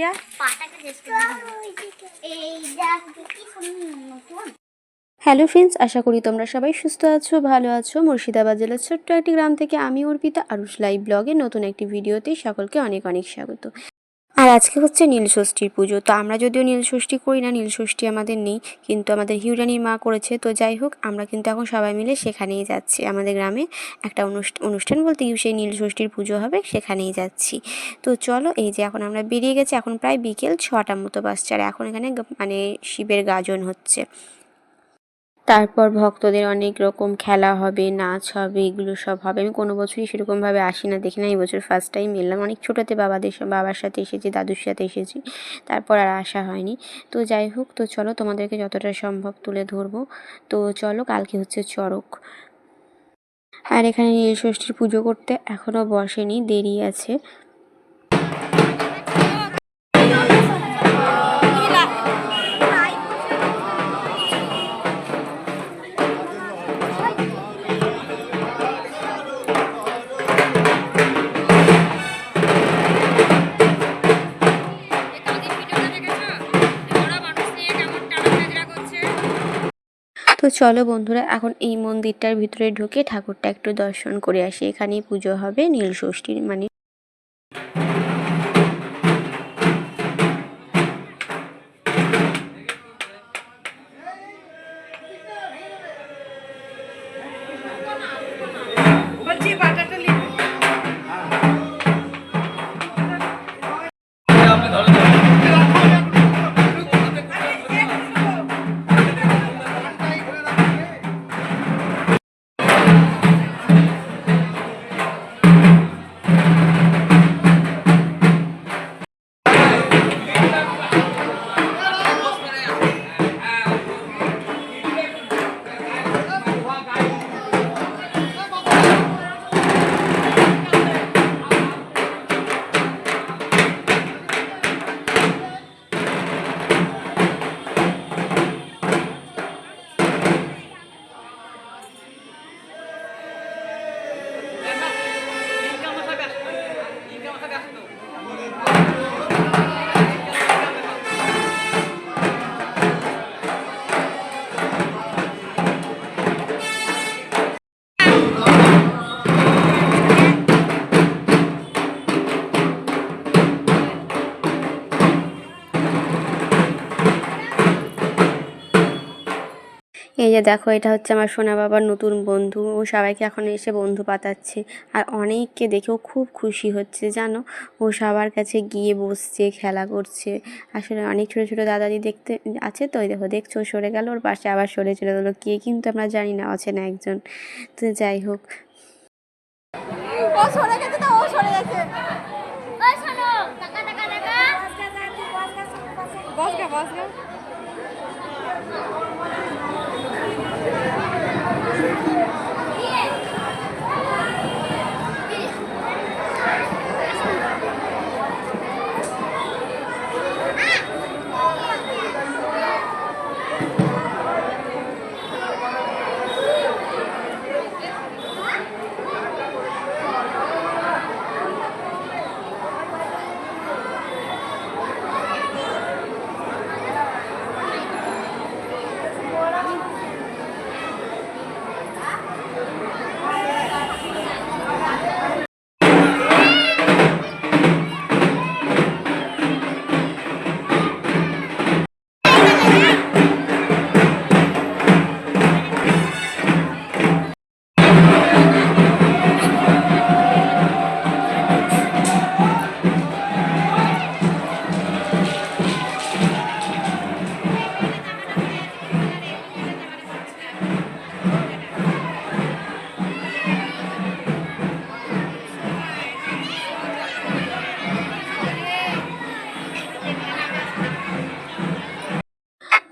ইয়া পাটাকে test করে এই দেখ কি সুন্দর নতুন? হ্যালো ফ্রেন্ডস আশা করি তোমরা সবাই সুস্থ আছো ভালো আছো। মুর্শিদাবাদ জেলার ছোট্ট একটি গ্রাম থেকে আমি অর্পিতা আরুষ লাইভ ব্লগে নতুন একটি ভিডিওতে সকলকে অনেক অনেক স্বাগত। আর আজকে হচ্ছে নীলষষ্ঠীর পুজো। তো আমরা যদিও নীলষষ্ঠী করি না নীলষষ্ঠী আমাদের নেই, কিন্তু আমাদের হিউরানির মা করেছে। তো যাই হোক, আমরা কিন্তু এখন সবাই মিলে সেখানেই যাচ্ছি। আমাদের গ্রামে একটা অনুষ্ঠান বলতে কি, সেই নীলষষ্ঠীর পুজো হবে, সেখানেই যাচ্ছি। তো চলো, এই যে এখন আমরা বেরিয়ে গেছি, এখন প্রায় বিকেল ছটার মতো বাসছে আর এখন এখানে মানে শিবের গাজন হচ্ছে। তারপর ভক্তদের অনেক রকম খেলা হবে, নাচ হবে, এগুলো সব হবে। আমি কোনো বছরই সেরকমভাবে আসি না, দেখি না। এই বছর ফার্স্ট টাইম এলাম। অনেক ছোটোতে বাবাদের বাবার সাথে এসেছি, দাদুর সাথে এসেছি। তারপর আর আসা হয়নি। তো যাই হোক, তো চলো তোমাদেরকে যতটা সম্ভব তুলে ধরবো। তো চলো, কালকে হচ্ছে চড়ক। আর এখানে নীল ষষ্ঠীর পুজো করতে এখনও বসেনি, দেরি আছে। চলো বন্ধুরা, এখন এই মন্দিরটার ভিতরে ঢুকে ঠাকুরটা একটু দর্শন করে আসি। এখানেই পুজো হবে, নীল নীলষষ্ঠীর মানে যে দেখো এটা হচ্ছে আমার সোনা বাবার নতুন বন্ধু। ও সবাইকে এখন এসে বন্ধু পাতাচ্ছে। আর অনেককে দেখেও খুব খুশি হচ্ছে জানো? ও সবার কাছে গিয়ে বসছে খেলা করছে। আসলে অনেক ছোটো ছোটো দাদাদি দেখতে আছে তো ওই দেখো দেখছ ও সরে গেল ওর পাশে আবার সরে চলে গেলো। কে কিন্তু আমরা জানি না অচেনা একজন। তো যাই হোক। ও সরে গেছে তো ও সরে গেছে। ওই শোনো। টাকা টাকা টাকা। বসগা বসগা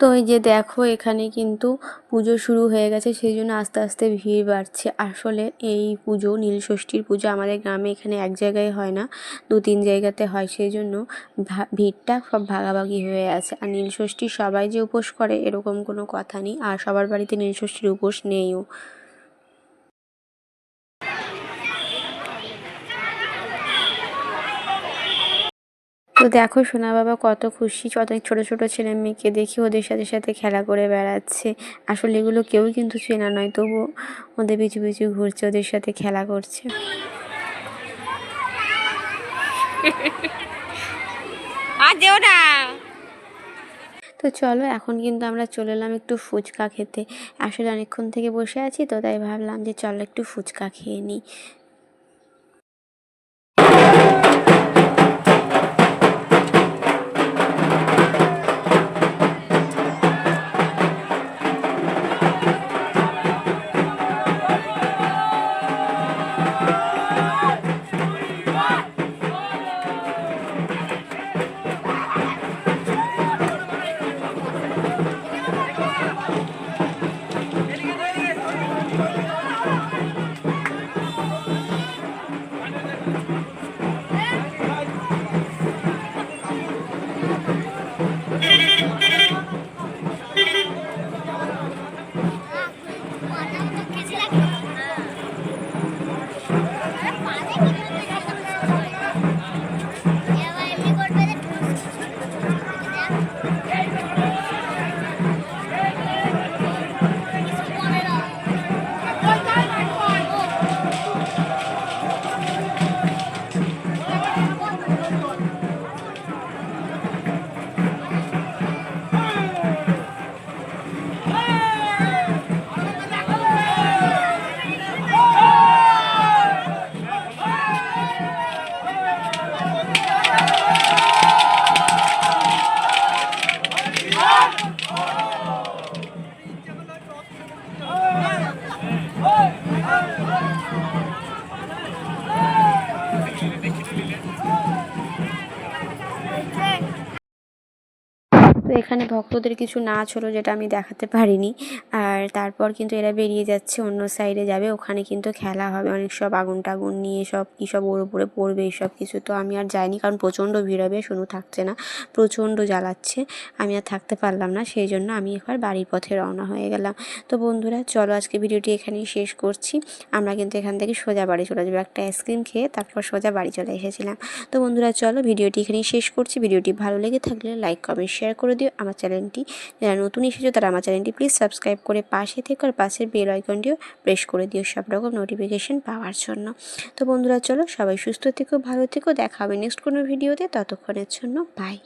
তো এই যে দেখো, এখানে কিন্তু পুজো শুরু হয়ে গেছে, সেই জন্য আস্তে আস্তে ভিড় বাড়ছে। আসলে এই পুজো নীলষষ্ঠীর পুজো আমাদের গ্রামে এখানে এক জায়গায় হয় না, দু তিন জায়গাতে হয়, সেই জন্য ভিড়টা সব ভাগাভাগি হয়ে আছে। আর নীলষষ্ঠী সবাই যে উপোস করে, এরকম কোনো কথা নেই। আর সবার বাড়িতে নীলষষ্ঠীর উপোস নেইও। তো দেখো সোনা বাবা কত খুশি কত ছোট ছোট ছেলে মেয়েকে দেখি ওদের সাথে সাথে খেলা করে বেড়াচ্ছে। আসলে এগুলো কেউ কিন্তু চেনা নয় তবু ওদের পিছু পিছু ঘুরছে ওদের সাথে খেলা করছে। আর যেও না। তো চলো এখন কিন্তু আমরা চলে এলাম একটু ফুচকা খেতে। আসলে অনেকক্ষণ থেকে বসে আছি তো তাই ভাবলাম যে চলো একটু ফুচকা খেয়ে নিই। তো এখানে ভক্তদের কিছু নাচ হলো যেটা আমি দেখাতে পারিনি। আর তারপর কিন্তু এরা বেরিয়ে যাচ্ছে, অন্য সাইডে যাবে। ওখানে কিন্তু খেলা হবে, অনেক সব আগুন টাগুন নিয়ে সব, কী সব ওর উপরে পড়বে এইসব কিছু। তো আমি আর যাইনি, কারণ প্রচণ্ড ভিড় হবে শুনু থাকছে না, প্রচণ্ড জ্বালাচ্ছে। আমি আর থাকতে পারলাম না, সেই জন্য আমি এবার বাড়ির পথে রওনা হয়ে গেলাম। তো বন্ধুরা, চলো আজকে ভিডিওটি এখানেই শেষ করছি। আমরা কিন্তু এখান থেকে সোজা বাড়ি চলে যাব। একটা আইসক্রিম খেয়ে তারপর সোজা বাড়ি চলে এসেছিলাম। তো বন্ধুরা, চলো ভিডিওটি এখানেই শেষ করছি। ভিডিওটি ভালো লেগে থাকলে লাইক কমেন্ট শেয়ার করে দিও আমার চ্যানেলটি। যারা নতুন এসেছ তারা আমার চ্যানেলটি প্লিজ সাবস্ক্রাইব করে পাশে থেকে আর পাশের বেল আইকনটিও প্রেস করে দিও সব রকম নোটিফিকেশান পাওয়ার জন্য। তো বন্ধুরা চলো সবাই সুস্থ থেকো, ভালো থেকো, দেখা হবে নেক্সট কোনো ভিডিওতে ততক্ষণের জন্য বাই